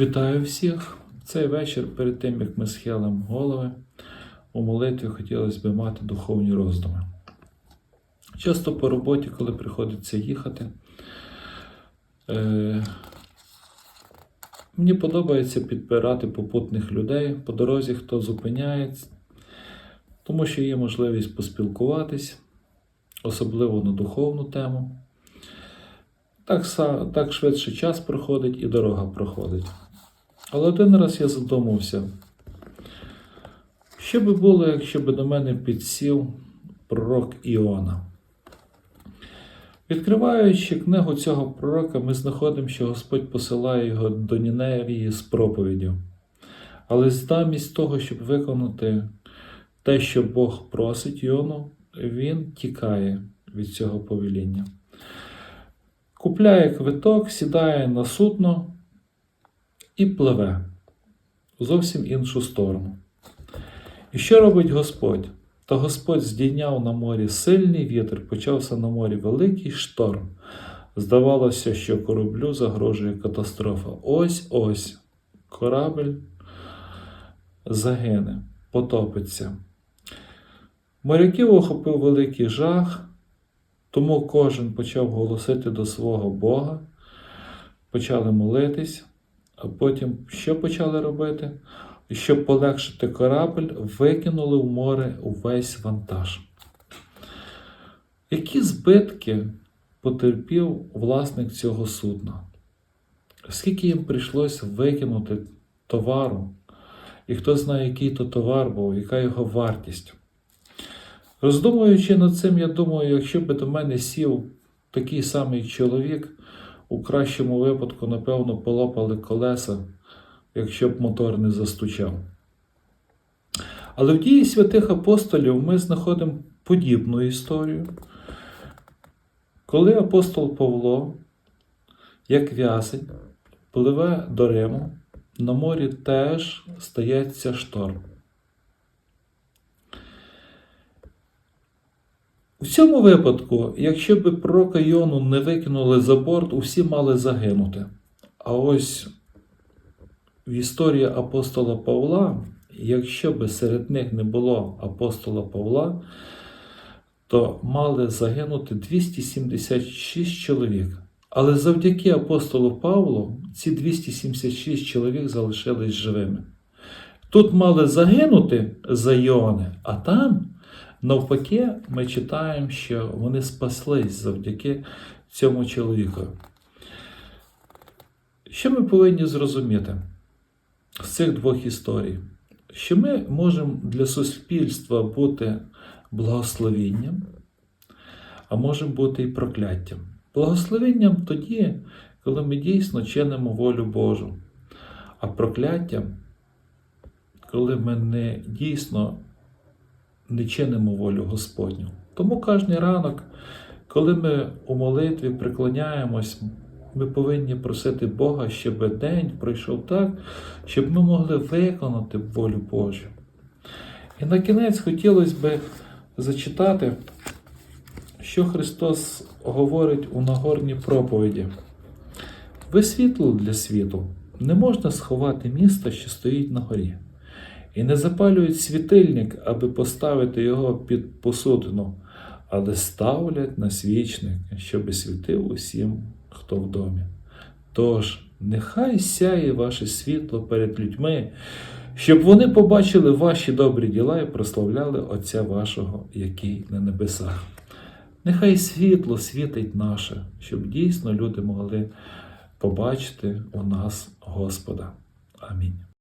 Вітаю всіх! Цей вечір перед тим, як ми схилимо голови, у молитві хотілося б мати духовні роздуми. Часто по роботі, коли приходиться їхати, е, мені подобається підбирати попутних людей по дорозі, хто зупиняється, тому що є можливість поспілкуватись, особливо на духовну тему. Так, так швидше час проходить і дорога проходить. Але один раз я задумався, що би було, якщо б до мене підсів пророк Іона. Відкриваючи книгу цього пророка, ми знаходимо, що Господь посилає його до Ніневії з проповіддю. Але замість того, щоб виконати те, що Бог просить Іону, він тікає від цього повеління. Купляє квиток, сідає на судно і пливе в зовсім іншу сторону. І що робить Господь? Та Господь здійняв на морі сильний вітер, почався на морі великий шторм. Здавалося, що кораблю загрожує катастрофа. Ось ось корабель загине, потопиться. Моряків охопив великий жах, тому кожен почав голосити до свого Бога, почали молитись, а потім що почали робити? Щоб полегшити корабль, викинули в море увесь вантаж. Які збитки потерпів власник цього судна? Скільки їм прийшлось викинути товару? І хто знає, який то товар був, яка його вартість? Роздумуючи над цим, я думаю, якщо би до мене сів такий самий чоловік, у кращому випадку, напевно, полопали колеса, якщо б мотор не застучав. Але в дії святих апостолів ми знаходимо подібну історію, коли апостол Павло, як в'язень, пливе до Риму, на морі теж стається шторм. У цьому випадку, якщо б пророка Йону не викинули за борт, усі мали загинути. А ось в історії апостола Павла, якщо б серед них не було апостола Павла, то мали загинути 276 чоловік. Але завдяки апостолу Павлу ці 276 чоловік залишились живими. Тут мали загинути за Йони, а там, навпаки, ми читаємо, що вони спаслись завдяки цьому чоловіку. Що ми повинні зрозуміти з цих двох історій? Що ми можемо для суспільства бути благословінням, а можемо бути і прокляттям. Благословенням тоді, коли ми дійсно чинимо волю Божу, а прокляттям, коли ми не дійсно не чинимо волю Господню. Тому кожен ранок, коли ми у молитві приклоняємось, ми повинні просити Бога, щоб день пройшов так, щоб ми могли виконати волю Божу. І на кінець хотілося б зачитати, що Христос говорить у Нагорній проповіді. Ви світло для світу. Не можна сховати місто, що стоїть на горі. І не запалюють світильник, аби поставити його під посудину, але ставлять на свічник, щоби світив усім, хто в домі. Тож, нехай сяє ваше світло перед людьми, щоб вони побачили ваші добрі діла і прославляли Отця вашого, який на небесах. Нехай світло світить наше, щоб дійсно люди могли побачити у нас Господа. Амінь.